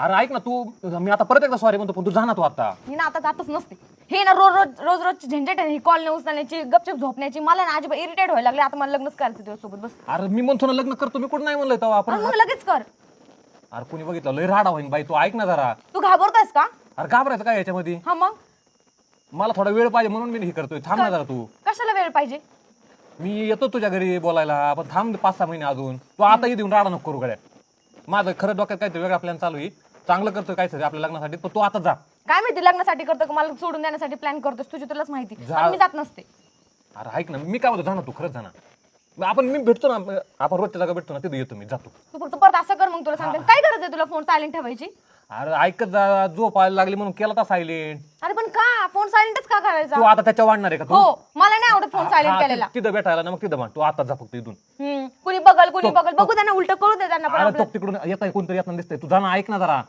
अरे ऐक ना तू मी आता परत एकदा सॉरी म्हणतो पण तू जा ना तू आता. मी ना आता जातच नसते. हे ना रोज रोज रोज रोजची झंझट आहे ही कॉल न उचलण्याची गपचूप झोपण्याची मला ना अजिबात इरिटेट व्हायला लागले. आता मला लग्नच करायचं तुझ्यासोबत बस. अरे मी म्हणतो ना लग्न करतो मी कुठं नाही म्हणलोय तेव्हा आपण. मग लगेच कर. अरे कोणी बघितलं? लय राडा होईन बाई तू ऐक ना जरा. तू घाबरतोयस का? अरे घाबरायचं काय याच्यामध्ये? हा मग? मला थोडा वेळ पाहिजे म्हणून मी हे करतोय. थांब ना जरा तू. कशाला वेळ पाहिजे? मी येतो तुझ्या घरी बोलायला पण थांब पाच सहा महिने अजून. तू आता देऊन राडा नको करू गड्या. माझं खरं डोक्यात काहीतरी वेगळा प्लॅन चालू आहे. चांगलं करतोय काहीतरी आपल्या लग्नासाठी? पण तू आता जा. काय माहिती लग्नासाठी करतो का? मला सोडून देण्यासाठी प्लॅन करतोस तुझी तुलाच माहिती. जा. पण मी जात नसते. अरे ऐक ना मी काय बोलतो जा ना तू खरंच जा ना. मग आपण मी भेटतो ना आपण रोजच्या जागा भेटतो ना तिथे येतो मी जातो तू. फक्त परत असं कर मग तुला सांगते. काय गरज आहे तुला फोन सायलेंट ठेवायची? अरे ऐकत जा झोप व्हायला लागली म्हणून केला तर सायलेंट अरे पण का? फोन सायलेंटच का तू करायचा आता त्याच्या वाढणार आहे का तू? हो मला नाही आवडत फोन सायलेंट हा, केलेला. ति- तिथं भेटायला ना मग तिथं म्हण तू आता जा फक्त इथून. हम्म. कुणी बघल कुणी बघल. बघू त्यांना उलट कळू दे त्यांना पण अरे आपलं. तो तिकडून येत आहे कोणतरी येताना दिसतंय. तू जा ना ऐक ना जरा.